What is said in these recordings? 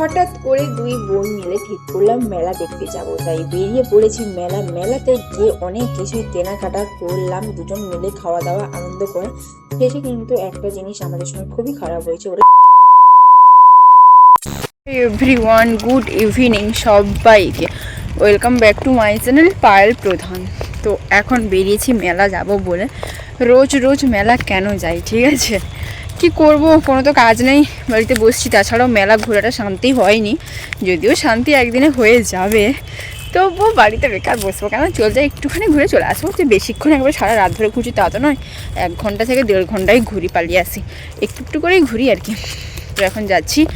হঠাৎ করে দুই বোন মিলে ঠিক করলাম, মেলা দেখতে যাব। তাই বেরিয়ে পড়েছি মেলা। মেলাতে গিয়ে অনেক কিছুই কেনাকাটা করলাম। দুজন মিলে খাওয়া দাওয়া আনন্দ করে। শেষে কিন্তু একটা জিনিস আমাদের সঙ্গে খুবই খারাপ হয়েছে। ওরা এভরিওয়ান গুড ইভিনিং সবাইকে। Welcome back to my channel Payel Pradhan তো এখন বেরিয়েছি, মেলা যাব বলে। রোজ রোজ মেলা কেন যাই, ঠিক আছে? কি করব? কোনো তো কাজ নেই। বাড়িতে বসছি। তাছাড়াও মেলা ঘোরাটা শান্তি হয়নি। যদিও শান্তি একদিনে হয়ে যাবে। তবুও বাড়িতে বেকার বসবো কেন? চল যাই, একটুখানি ঘুরে চলে আসব। যে বেশিক্ষণ একবার সারা রাত ধরে ঘুরছি তা তো নয়। এক ঘণ্টা থেকে দেড় ঘন্টায় ঘুরি, পালিয়ে আসি। একটু একটু করেই ঘুরি আর কি। তো এখন যাচ্ছি।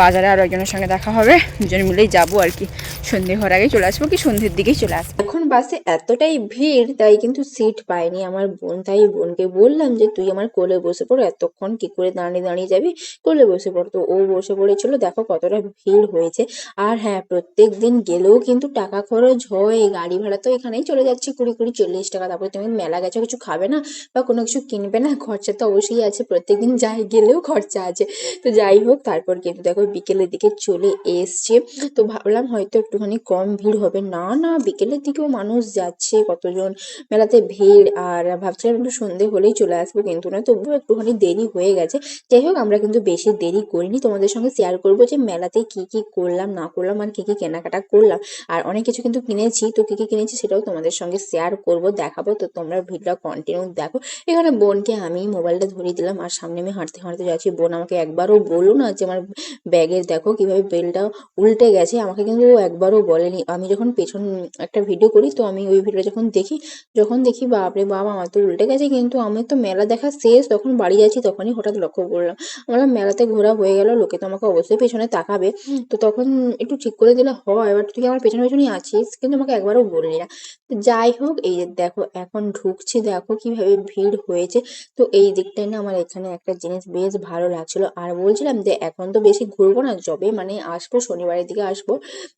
বাজারে আরও একজনের সঙ্গে দেখা হবে। দুজন মিলেই যাব আর কি। সন্ধে হওয়ার আগে চলে আসব কি সন্ধ্যের দিকেই চলে আসব। বাসে এতটাই ভিড়, তাই কিন্তু সিট পাইনি আমার বোন। তাই বোনকে বললাম যে, তুই আমার কোলে বসে পড়ো, এতক্ষণ কি করে দাঁড়িয়ে দাঁড়িয়ে যাবি? কোলে বসে পড়। তো ও বসে পড়েছিল, দেখো কতটা ভিড় হয়েছে। আর হ্যাঁ প্রত্যেক দিন গেলেও কিন্তু টাকা খরচ হয়, গাড়ি ভাড়া তো এখানেই চলে যাচ্ছে, কুড়ি কুড়ি চল্লিশ টাকা। তারপরে তুমি মেলা গেছো, কিছু খাবে না বা কোনো কিছু কিনবে না, খরচা তো অবশ্যই আছে প্রত্যেকদিন যাই, গেলেও খরচা আছে। তো যাই হোক, তারপর কিন্তু দেখো বিকেলের দিকে চলে এসছে। তো ভাবলাম হয়তো একটুখানি কম ভিড় হবে। না না, বিকেলের দিকেও মানুষ যাচ্ছে, কতজন মেলাতে ভিড়, আর ভাবছিলাম একটু সন্ধে হলেই চলে আসব, কিন্তু না, তবুও একটুখানি দেরি হয়ে গেছে। যাই হোক, আমরা কিন্তু বেশি দেরি করিনি। তোমাদের সঙ্গে শেয়ার করব যে মেলাতে কি কি করলাম, না করলাম, আর কি কি কেনাকাটা করলাম। আর অনেক কিছু কিন্তু কিনেছি। তো কি কি কিনেছি সেটাও তোমাদের সঙ্গে শেয়ার করব, দেখাবো। তো তোমরা ভিডিওটা কন্টিনিউ দেখো। এখানে বোনকে আমি মোবাইলটা ধরিয়ে দিলাম, আর সামনে আমি হাঁটতে হাঁটতে যাচ্ছি। বোন আমাকে একবারও বলো না যে আমার ব্যাগের দেখো কীভাবে বেলটা উল্টে গেছে। আমাকে কিন্তু একবারও বলেনি। আমি যখন পেছন একটা ভিডিও করি তো আমি ওই ভিডিওটা যখন দেখি যখন দেখি বাপরে বাবা আমার তো উল্টে গেছে। কিন্তু আমি তো মেলা দেখা শেষ তখন বাড়ি যাচ্ছি তখনই হঠাৎ লক্ষ্য করলাম। আমার মেলাতে ঘোরা হয়ে গেল লোকে তো আমাকে অবশ্যই পেছনে তাকাবে। তো তখন একটু ঠিক করে দিলে হয় এবার তুই আমার পেছনে পেছনেই আছিস কিন্তু আমাকে একবারও বললি না। তো যাই হোক এই যে দেখো এখন ঢুকছি দেখো কীভাবে ভিড় হয়েছে। তো এই দিকটায় না আমার এখানে একটা জিনিস বেশ ভালো লাগছিল। আর বলছিলাম যে এখন তো বেশি ঘুরবো না যবে মানে আসব শনিবারের দিকে আসব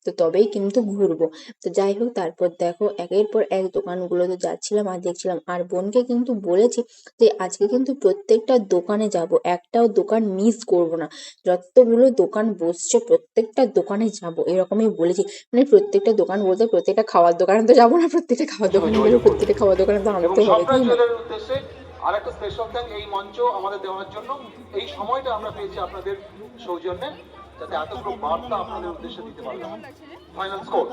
তো তবেই কিন্তু ঘুরবো। তো যাই হোক তারপর দেখো একের পর এক দোকানগুলোতে যাচ্ছিলাম আর দেখছিলাম আর বোনকে কিন্তু বলেছি যে আজকে কিন্তু প্রত্যেকটা দোকানে যাব একটাও দোকান মিস করব না। যতগুলো দোকান বসছে প্রত্যেকটা দোকানে যাব এরকমই বলেছি। মানে প্রত্যেকটা দোকান বলতে প্রত্যেকটা খাওয়ার দোকানে তো যাব না প্রত্যেকটা খাওয়ার দোকানে গেলে প্রত্যেকটা খাওয়ার দোকানে তো আনতে হবে তাই না? আর একটা স্পেশাল থ্যাঙ্ক এই মঞ্চ আমাদের দেওয়ার জন্য। এই সময়টা আমরা পেয়েছি আপনাদের সৌজন্যে যাতে এতগুলো বার্তা আপনাদের উদ্দেশ্যে দিতে পারলাম। ফাইনাল স্কোর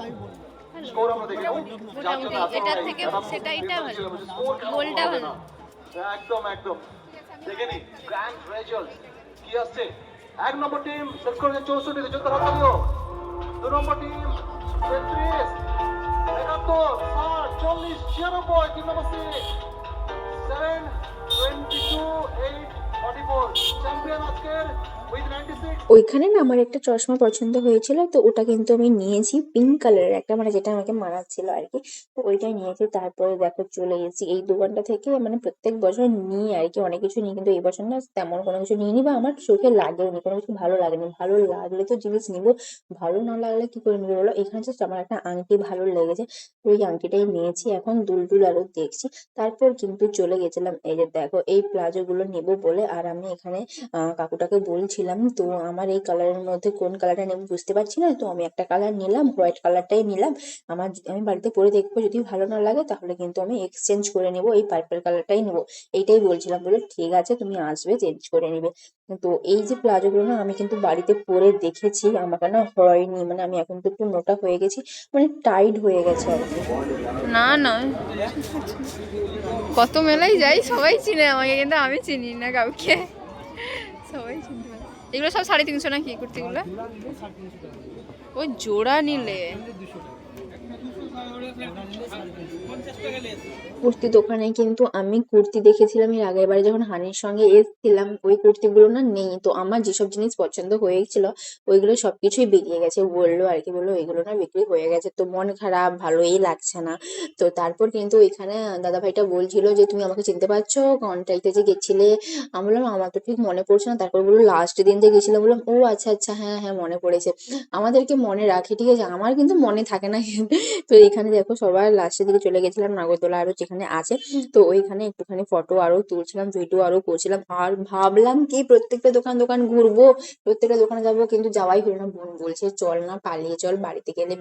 স্কোর আমরা দেখে নেব আমরা থেকে সেটা এটা ভালো। গোলটা ভালো। একদম একদম। দেখে নি গ্র্যান্ড রেজাল্ট কি আসছে? এক নম্বর টিম শেষ করেছে চৌষট্টিতে চোদ্দ হাত দিও দু নম্বর টিম তেত্রিশ একাত্তর ষাট চল্লিশ ছিয়ানব্বই তিন number seat seven twenty two eight forty four champion আজকের ওইখানে না আমার একটা চশমা পছন্দ হয়েছিল, তো ওটা কিন্তু আমি নিয়েছি পিঙ্ক কালারের একটা মানে যেটা আমাকে মানাচ্ছিল আর কি। তো ওইটাই নিয়েছি, তারপরে দেখো চলে এসেছি। এই দোকানটা থেকে মানে প্রত্যেক বছর নিই আর কি, অনেক কিছু নিই, কিন্তু এই বছর না তেমন কোনো কিছু নিইনি বা আমার চোখে লাগেওনি কোনো কিছু ভালো লাগেনি। ভালো লাগলে তো জিনিস নিবো, ভালো না লাগলে কি করে নিবো বলো? এখানে জাস্ট আমার একটা আংটি ভালো লেগেছে ওই আংটিটাই নিয়েছি। এখন দুলদুল আরও দেখছি, তারপর কিন্তু চলে গেছিলাম। এই যে দেখো, এই প্লাজো গুলো নেব বলে, আর আমি এখানে কাকুটাকে বলছিলাম, তো আমার এই কালারের মধ্যে কোন কালারটা নেব বুঝতে পারছি না, তো আমি একটা কালার নিলাম হোয়াইট কালারটাই নিলাম। আমার আমি বাড়িতে পরে দেখব, যদি ভালো না লাগে তাহলে কিন্তু আমি এক্সচেঞ্জ করে নেব, এই পার্পল কালারটাই নেব। এইটাই বলছিলাম, বলে ঠিক আছে, তুমি আসবে চেঞ্জ করে নেবে। তো এই যে প্লাজো গুলো না, আমি কিন্তু বাড়িতে পরে দেখেছি, আমাকে না হয়নি মানে আমি এখন তো একটু মোটা হয়ে গেছি মানে টাইট হয়ে গেছে আর কি। না না। কত মেলাই যাই, সবাই চিনে আমাকে, কিন্তু আমি চিনি না কাউকে। সবাই পারে এগুলো সব সাড়ে তিনশো নাকি কুর্তিগুলো? ও জোড়া নিলে। কুর্তি দোকানে কিন্তু আমি কুর্তি দেখেছিলাম এর আগের বারে যখন হানির সঙ্গে এসেছিলাম, ওই কুর্তিগুলো না নেই। তো আমার যেসব জিনিস পছন্দ হয়েছিল, ওইগুলো সবকিছুই বেরিয়ে গেছে। বলল আর কি, বলল এগুলো না বিক্রি হয়ে গেছে। তো মন খারাপ, ভালোই লাগছে না। তো তারপর কিন্তু এখানে দাদা ভাইটা বলছিল যে, তুমি আমাকে চিনতে পারছ? কনটাইতে যে গেছিলে? আমি বললাম, আমার তো ঠিক মনে পড়ছে না। তারপর বলল লাস্ট দিন যে গেছিলাম বললাম, ও আচ্ছা আচ্ছা হ্যাঁ হ্যাঁ মনে পড়েছে। আমাদেরকে মনে রাখে, ঠিক আছে? আমার কিন্তু মনে থাকে না। তো এখানে দেখো সবার লাস্টের দিকে চলে গেছিলাম নাগরদোলা আরও যেখানে আছে। তো ওইখানে একটুখানি ফটো আরও তুলছিলাম ভিডিও আরও করছিলাম। আর ভাবলাম কি প্রত্যেকটা দোকান দোকান ঘুরবো, প্রত্যেকটা দোকানে যাব কিন্তু যাওয়াই হলো না। বোন বলছে, চল না, পালিয়ে চল, বাড়িতে গেলে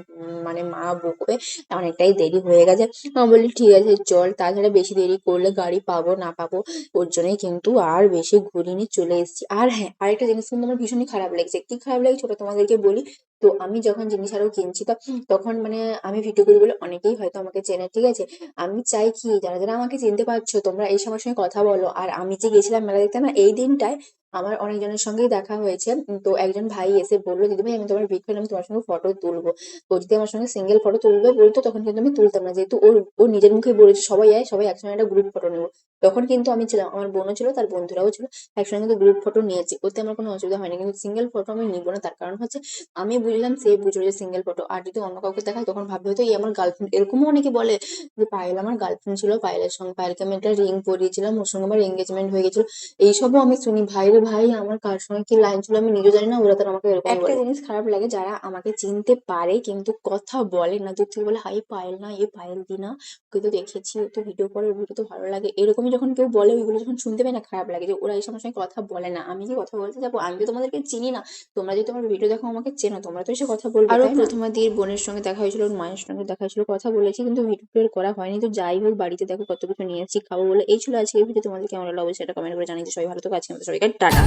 মানে মা বকবে অনেকটাই দেরি হয়ে গেছে। আমি বলি ঠিক আছে, চল, তাছাড়া বেশি দেরি করলে গাড়ি পাবো, না পাবো, ওর জন্যই কিন্তু আর বেশি ঘুরিনি, চলে এসেছি। আর হ্যাঁ আরেকটা জিনিস কিন্তু আমার ভীষণই খারাপ লেগেছে। কি খারাপ লেগেছে ওটা তোমাদেরকে বলি। তো আমি যখন জিনিস আরও কিনছি তো তখন মানে আমি ভিডিও করি বলে অনেকেই হয়তো আমাকে চেনে ঠিক আছে? আমি চাই কি যারা যারা আমাকে চিনতে পারছ তোমরা এই সময় সঙ্গে কথা বলো। আর আমি যে গেছিলাম মেলা দেখতে না এই দিনটায় আমার অনেকজনের সঙ্গেই দেখা হয়েছে। তো একজন ভাই এসে বলল দিদি ভাই আমি তোমার ভিডিও আমি তোমার সঙ্গে ফটো তুলবো। ও যদি আমার সঙ্গে সিঙ্গেল ফটো তুলবে বলতো, তখন কিন্তু আমি তুলতাম না। যেহেতু ওর ও নিজের মুখেই বলেছে, সবাই আয়, সবাই একসঙ্গে একটা গ্রুপ ফটো নেব। তখন কিন্তু আমি ছিলাম, আমার বোনও ছিল, তার বন্ধুরাও ছিল, একসঙ্গে কিন্তু গ্রুপ ফটো নিয়েছি। ওতে আমার কোনো অসুবিধা হয়নি, কিন্তু সিঙ্গেল ফটো আমি নিবো না। তার কারণ হচ্ছে, আমি বুঝলাম সে বুঝলো যে সিঙ্গেল ফটো আর যদি অন্য কাউকে দেখায়, তখন ভাববে হয়তো এই আমার গার্লফ্রেন্ড এরকমও অনেকে বলে যে, পায়েল আমার গার্লফ্রেন্ড ছিল, পায়েলের সঙ্গে, পায়েলকে আমি একটা রিং পরিয়েছিলাম, ওর সঙ্গে আমার এঙ্গেজমেন্ট হয়ে গেছিল। এইসবও আমি শুনি ভাই রে ভাই আমার কার সঙ্গে কি লাইন ছিল আমি নিজেও জানি না ওরা তারা আমাকে এরকম একটা জিনিস খারাপ লাগে যারা আমাকে চিনতে পারে কিন্তু কথা বলে না দূর থেকে বলে হাই পায়েল না এ পায়েল দি না ওকে তো দেখেছি ও তো ভিডিও করে ভিডিও তো ভালো লাগে। এরকমই যখন কেউ বলে ওইগুলো যখন শুনতে পাই না খারাপ লাগে যে ওরা এই সময় সঙ্গে কথা বলে না আমি কি কথা বলতে যাব? আমি তো তোমাদেরকে চিনি না তোমরা যদি তোমার ভিডিও দেখো আমাকে চেনো তোমরা তো এসে কথা বলবে আরও প্রথমাদির বোনের সঙ্গে দেখা হয়েছিল ওর মায়ের সঙ্গে দেখা হয়েছিল কথা বলেছি কিন্তু ভিডিও করা হয়নি তো যাই হোক বাড়িতে দেখো কত কিছু নিয়েছি খাব বলে এই ছিল আজকের ভিডিও তোমাদের কেমন লাগল অবশ্যই সেটা কমেন্ট করে জানিয়ে। সবাই ভালো তো কাছে সবাইকে টাটা